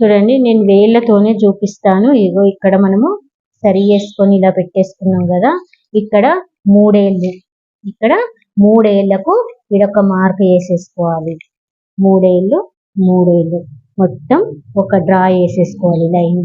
చూడండి నేను వేళ్ళతోనే చూపిస్తాను. ఇగో ఇక్కడ మనము సరి చేసుకొని ఇలా పెట్టేసుకున్నాం కదా. ఇక్కడ మూడేళ్ళు ఇక్కడ మూడేళ్ళకు ఇడొక మార్క్ వేసేసుకోవాలి మూడేళ్ళు మూడేళ్ళు. మొత్తం ఒక డ్రా వేసేసుకోవాలి లైన్.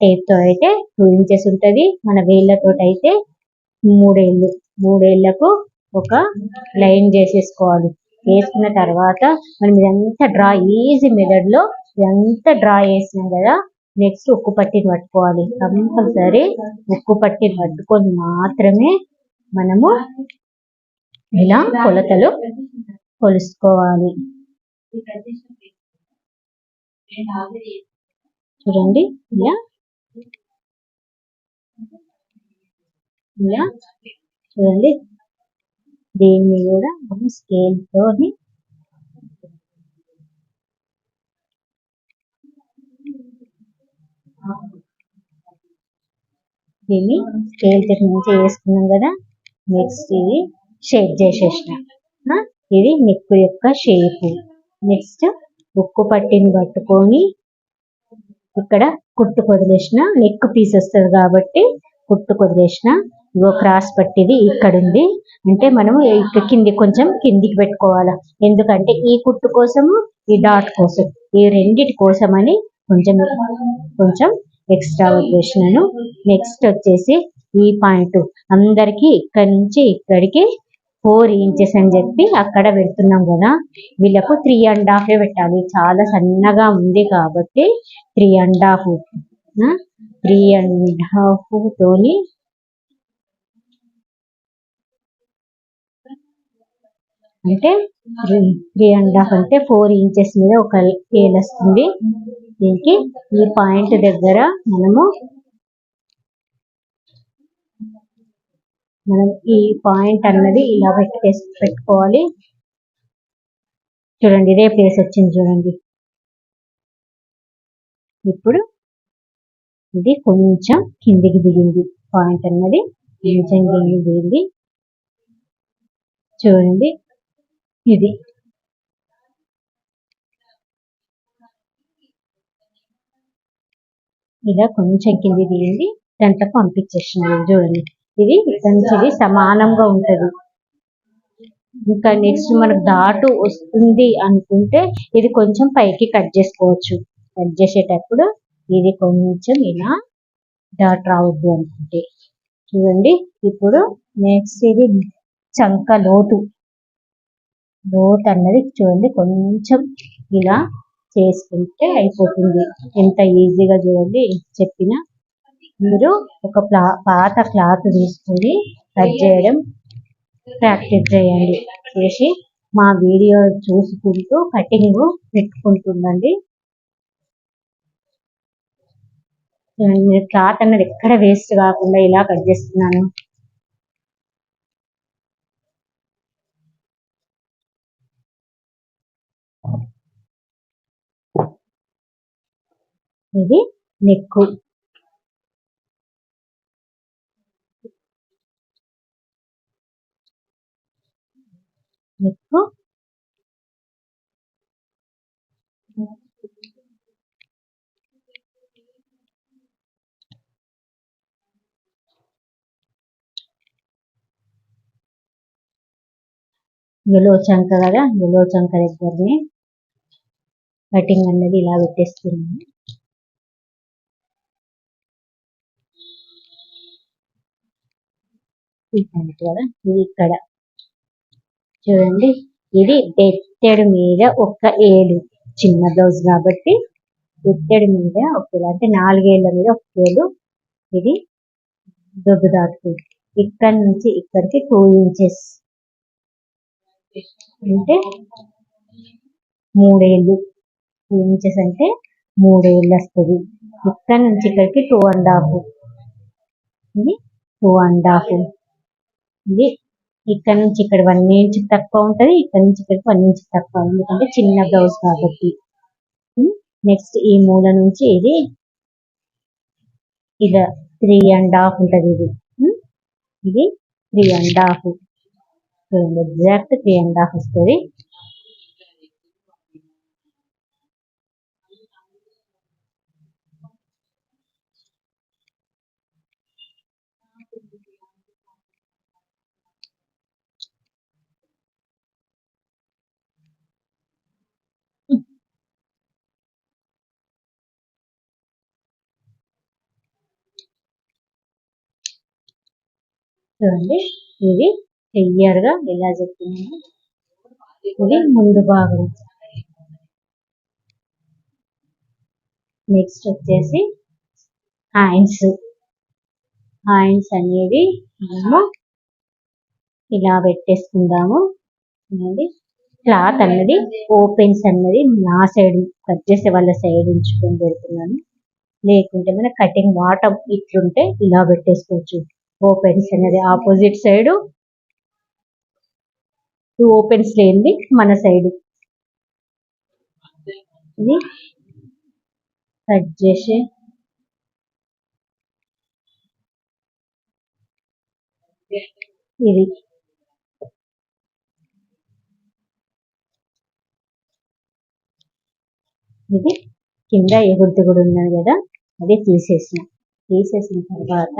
టేప్తో అయితే టూ ఇంచెస్ ఉంటుంది. మన వేళ్ళతో అయితే మూడేళ్ళు మూడేళ్ళకు ఒక లైన్ చేసేసుకోవాలి. వేసుకున్న తర్వాత మనం ఇదంతా డ్రా ఈజీ మెథడ్లో ఎంత డ్రా చేసినాం కదా నెక్స్ట్ ఉక్కు పట్టిని పట్టుకోవాలి. కంపల్సరీ ఉక్కు పట్టిని పట్టుకొని మాత్రమే మనము ఇలా కొలతలు కొలుసుకోవాలి. చూడండి ఇలా. ఇలా. చూడండి దీన్ని కూడా మనం స్కేల్ దీన్ని స్కేల్ తోటి వేసుకున్నాం కదా నెక్స్ట్ ఇది షేప్ చేసేసిన. ఆ, ఇది నెక్ యొక్క షేప్ నెక్స్ట్ ఉక్కు పట్టిని పట్టుకొని ఇక్కడ కుట్టు కొదిలేసిన నెక్ పీస్ వస్తుంది కాబట్టి కుట్టు కొదిలేసిన. ఇగో క్రాస్ పట్టిది ఇక్కడ ఉంది అంటే మనము ఇక్కడ కింది కొంచెం కిందికి పెట్టుకోవాలా. ఎందుకంటే ఈ కుట్టు కోసము ఈ డాట్ కోసం ఈ రెండిటి కోసమని కొంచెం కొంచెం ఎక్స్ట్రా వదిలేసినాను నెక్స్ట్ వచ్చేసి ఈ పాయింట్ అందరికీ ఇక్కడి నుంచి ఇక్కడికి ఫోర్ ఇంచెస్ అని చెప్పి అక్కడ పెడుతున్నాం కదా. వీళ్ళకు త్రీ అండ్ హాఫ్ పెట్టాలి. చాలా సన్నగా ఉంది కాబట్టి three and half three and half తోని అంటే త్రీ అండ్ హాఫ్ అంటే ఫోర్ ఇంచెస్ మీద ఒక ఏల్ వస్తుంది. దీనికి ఈ పాయింట్ దగ్గర మనము మనం ఈ పాయింట్ అన్నది ఇలా పెట్టేసి పెట్టుకోవాలి. చూడండి ఇదే ప్లేస్ వచ్చింది చూడండి. ఇప్పుడు ఇది కొంచెం కిందికి దిగింది. పాయింట్ అన్నది కొంచెం కిందికి దిగింది. చూడండి ఇది ఇలా కొంచెం కింది దిగింది దాంట్లో పంపించేసినాను చూడండి. ఇది ఇక్కడ నుంచి ఇది సమానంగా ఉంటుంది. ఇంకా నెక్స్ట్ మనకు దాటు వస్తుంది అనుకుంటే ఇది కొంచెం పైకి కట్ చేసుకోవచ్చు. కట్ చేసేటప్పుడు ఇది కొంచెం ఇలా డాట్ రావద్దు అనుకుంటే. చూడండి. ఇప్పుడు నెక్స్ట్ ఇది చంక లోతు. లోతు అన్నది చూడండి. కొంచెం ఇలా చేసుకుంటే అయిపోతుంది. ఎంత ఈజీగా చూడండి. చెప్పిన మీరు ఒక ప్లా పాత క్లాత్ తీసుకొని కట్ చేయడం ప్రాక్టీస్ చేయండి. చేసి మా వీడియో చూసుకుంటూ కటింగ్ పెట్టుకుంటుండండి క్లాత్ అన్నది ఎక్కడ వేస్ట్ కాకుండా ఇలా కట్ చేస్తున్నాను. ఇది నెక్కు. నెక్కు. ఎలో చంక కదా ఎలో చంక కటింగ్ అన్నది ఇలా పెట్టేస్తున్నాను. ఈ పాయింట్ కదా ఇది ఇక్కడ. చూడండి ఇది బెత్తెడు మీద ఒక ఏడు చిన్న బ్లౌజ్ కాబట్టి బెత్తెడు మీద ఒక అంటే నాలుగేళ్ళ మీద ఒక ఏడు ఇది దొడ్డు దాటుకు ఇక్కడ నుంచి ఇక్కడికి టూ ఇంచెస్. అంటే మూడేళ్ళు. టూ ఇంచెస్ అంటే మూడేళ్ళు వస్తుంది. ఇక్కడ నుంచి ఇక్కడికి టూ అండ్ హాఫ్. ఇది టూ అండ్ హాఫ్. ఇది ఇక్కడ నుంచి ఇక్కడ వన్ ఇంచ్ తక్కువ ఉంటది ఇక్కడ నుంచి ఇక్కడికి వన్ ఇంచ్ తక్కువ ఎందుకంటే చిన్న బ్లౌజ్ కాబట్టి. నెక్స్ట్ ఈ మూల నుంచి ఇది ఇది త్రీ అండ్ హాఫ్ ఉంటది ఇది. ఇది త్రీ అండ్ హాఫ్ చూడండి ఎగ్జాక్ట్ త్రీ అండ్ హాఫ్ వస్తుంది. చూడండి. ఇది క్లియర్గా ఇలా చెప్తున్నాను ఇది ముందు భాగం. నెక్స్ట్ వచ్చేసి హ్యాండ్స్ హ్యాండ్స్ అనేది మనము ఇలా పెట్టేసుకుందాము. క్లాత్ అన్నది ఓపెన్స్ అన్నది నా సైడ్ కట్ చేసే వాళ్ళ సైడ్ ఉంచుకొని పెడుతున్నాను. లేకుంటే మన కటింగ్ వాటం ఇట్లుంటే ఇలా పెట్టేసుకోవచ్చు. ఓపెన్స్ అనేది ఆపోజిట్ సైడ్ టూ ఓపెన్స్ లేనిది మన సైడ్ ఇది కట్ చేసి ఇది. ఇది కింద ఎగురుతి కూడా ఉన్నది కదా అది తీసేసిన. తీసేసిన తర్వాత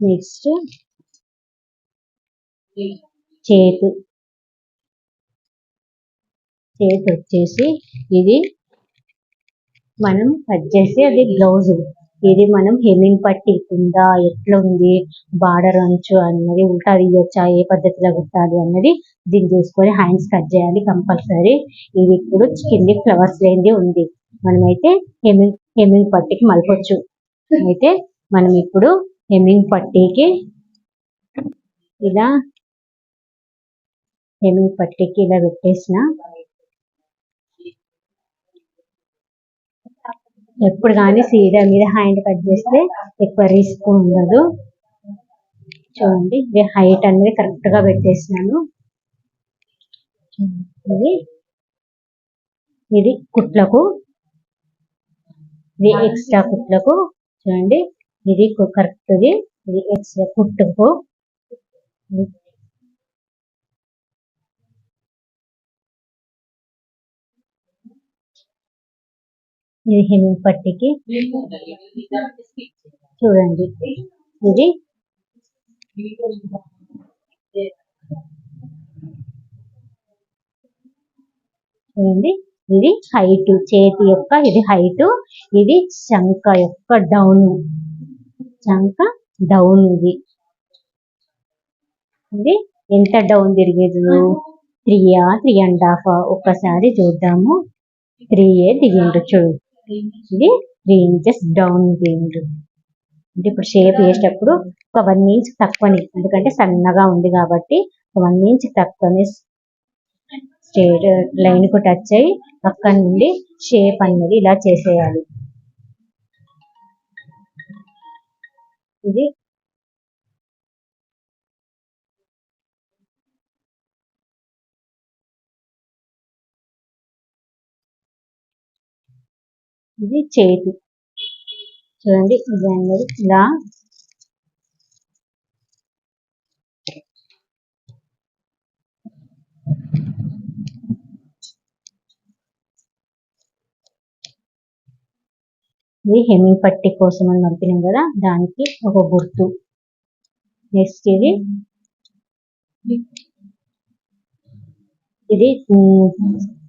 నెక్స్ట్ చేతు. చేతి వచ్చేసి ఇది మనం కట్ చేసి అది బ్లౌజ్. ఇది మనం హెమ్మింగ్ పట్టి కింద ఎట్లా ఉంది బార్డర్ అంచు అన్నది ఉల్టా తీయొచ్చా ఏ పద్ధతిలో కుట్టాలి అన్నది దీన్ని చూసుకొని హ్యాండ్స్ కట్ చేయాలి కంపల్సరీ. ఇది ఇప్పుడు కింది ఫ్లవర్స్ లేనిది ఉంది. మనమైతే హెమ్మింగ్ హెమ్మింగ్ పట్టికి మలపచ్చు. అయితే మనం ఇప్పుడు హెమ్మింగ్ పట్టీకి ఇలా హెమ్మింగ్ పట్టీకి ఇలా పెట్టేసిన. ఎప్పుడు కానీ సీదా మీద హ్యాండ్ కట్ చేస్తే ఎక్కువ రిస్క్ ఉండదు. చూడండి ఇది హైట్ అనేది కరెక్ట్గా పెట్టేసినాను. ఇది ఇది కుట్లకు ఇది ఎక్స్ట్రా కుట్లకు. చూడండి ఇది కరెక్ట్ ది ఇది ఎక్స్ కుట్టుకు. ఇది హిమింగ్ పట్టికి. చూడండి. ఇది చూడండి. ఇది హైట్ చేతి యొక్క ఇది హైట్ ఇది శంఖ యొక్క డౌన్. చంక డౌన్ ఇది ఇది ఎంత డౌన్ తిరిగేది? త్రీయా త్రీ అండ్ హాఫ్ ఒక్కసారి చూద్దాము. త్రీ ఏ దిగిండు చూడు. ఇది త్రీ ఇంచెస్ డౌన్ దిగిండు. అంటే ఇప్పుడు షేప్ వేసేటప్పుడు ఒక వన్ ఇంచ్ తక్కువని ఎందుకంటే సన్నగా ఉంది కాబట్టి ఒక వన్ ఇంచ్ తక్కువని స్ట్రేట్ లైన్కు టచ్ అయ్యి పక్కన నుండి షేప్ అనేది ఇలా చేసేయాలి. ఇది ఇది చేతి. చూడండి ఇది అనేది ఇలా. ఇది హెమ్మింగ్ పట్టి కోసం అని పంపినాం కదా దానికి ఒక గుర్తు. నెక్స్ట్ ఇది. ఇది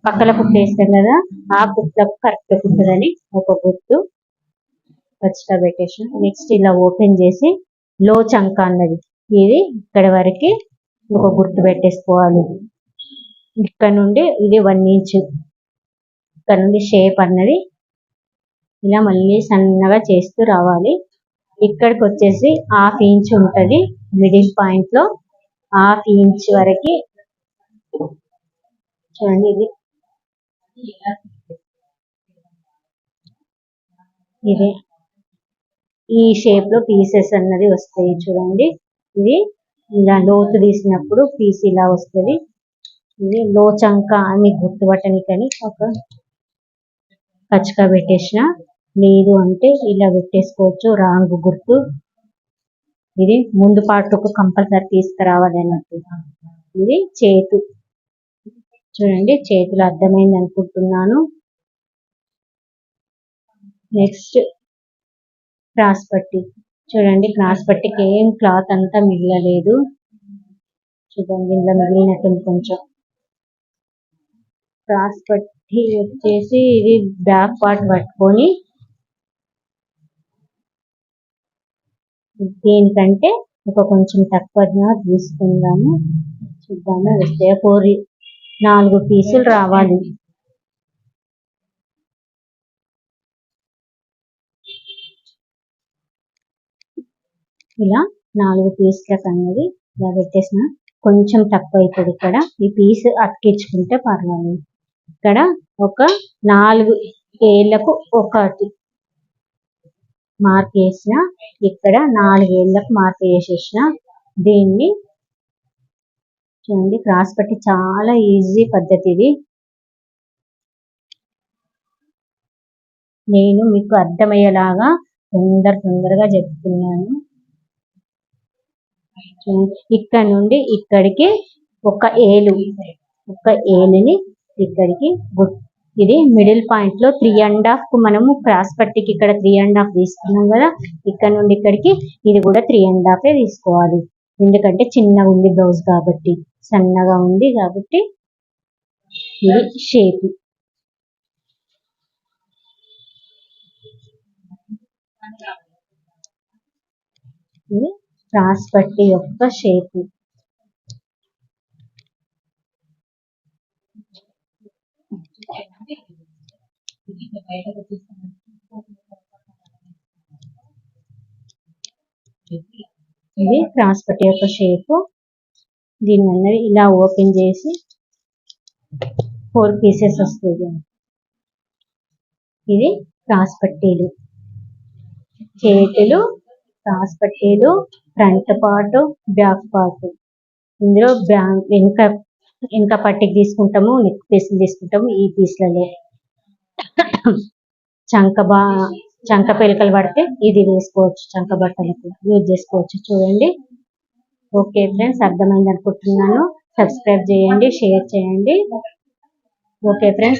పక్కల కుట్లు వేస్తాం కదా ఆ కుట్లకు కరెక్ట్ కుట్టదని ఒక గుర్తు. ఖచ్చితంగా పెట్టేసిన. నెక్స్ట్ ఇలా ఓపెన్ చేసి లో చంక అన్నది. ఇది ఇక్కడ వరకు ఒక గుర్తు పెట్టేసుకోవాలి. ఇక్కడ నుండి ఇది వన్ ఇంచ్. ఇక్కడ నుండి షేప్ అన్నది ఇలా మళ్ళీ సన్నగా చేస్తూ రావాలి. ఇక్కడికి వచ్చేసి హాఫ్ ఇంచ్ ఉంటుంది మిడిల్ పాయింట్లో. హాఫ్ ఇంచ్ వరకు చూడండి ఇది. ఇది. ఈ షేప్లో పీసెస్ అన్నది వస్తాయి చూడండి. ఇది ఇలా లోతు తీసినప్పుడు పీస్ ఇలా వస్తది. ఇది లోచంక అని గుర్తుపట్టనికని ఒక కచ్చగా పెట్టేసిన లేదు అంటే ఇలా పెట్టేసుకోవచ్చు రాంగ్ గుర్తు. ఇది ముందు పాటకు కంపల్సరీ తీసుకురావాలి అన్నట్టు ఇది చేతు. చూడండి చేతులు అర్థమైంది అనుకుంటున్నాను. నెక్స్ట్ క్రాస్ పట్టి. చూడండి క్రాస్ పట్టికి ఏం క్లాత్ అంతా మిగలలేదు. చూడండి ఇందులో మిగిలినట్టుంది కొంచెం. క్రాస్ పట్టి వచ్చేసి ఇది బ్యాక్ పార్ట్ పట్టుకొని దేనికంటే ఒక కొంచెం తక్కువ తీసుకుందాము. చూద్దాము వస్తే ఫోర్ నాలుగు పీసులు రావాలి. ఇలా నాలుగు పీసులకు అనేది ఇలా పెట్టేసిన. కొంచెం తక్కువ అవుతుంది ఇక్కడ. ఈ పీస్ అతికించుకుంటే పర్వాలేదు. ఇక్కడ ఒక నాలుగు ఏళ్ళకు ఒకటి మార్క్ వేసిన ఇక్కడ నాలుగేళ్ళకు మార్క్ వేసేసిన దీన్ని చూడండి క్రాస్ పట్టి చాలా ఈజీ పద్ధతి ఇది నేను మీకు అర్థమయ్యేలాగా తొందర తొందరగా చెప్తున్నాను. ఇక్కడ నుండి ఇక్కడికి ఒక ఏలు ఒక ఏలుని ఇక్కడికి గుర్తు ఇది మిడిల్ పాయింట్లో త్రీ అండ్ హాఫ్కు మనము క్రాస్ పట్టికి ఇక్కడ త్రీ అండ్ హాఫ్ తీసుకున్నాం కదా ఇక్కడ నుండి ఇక్కడికి ఇది కూడా త్రీ అండ్ హాఫ్ తీసుకోవాలి. ఎందుకంటే చిన్నగా ఉంది బ్లౌజ్ కాబట్టి సన్నగా ఉంది కాబట్టి ఇది షేప్ ఇది క్రాస్ పట్టి యొక్క షేప్ ఇది క్రాస్ యొక్క షేప్. దీని అన్నది ఇలా ఓపెన్ చేసి ఫోర్ పీసెస్ వస్తుంది. ఇది క్రాస్ పట్టీలు చేతులు క్రాస్ పట్టీలు ఫ్రంట్ పార్ట్ బ్యాక్ పార్ట్. ఇందులో బ్యాంక్ వెనుక ఇంకా పట్టికి తీసుకుంటాము నెక్ పీసులు తీసుకుంటాము ఈ పీసులలో చంక బా చంక పిలకలు పడితే ఇది వేసుకోవచ్చు చంక బట్టలకు యూజ్ చేసుకోవచ్చు చూడండి. ఓకే ఫ్రెండ్స్ అర్థమైంది అనుకుంటున్నాను. సబ్స్క్రైబ్ చేయండి షేర్ చేయండి. Okay friends.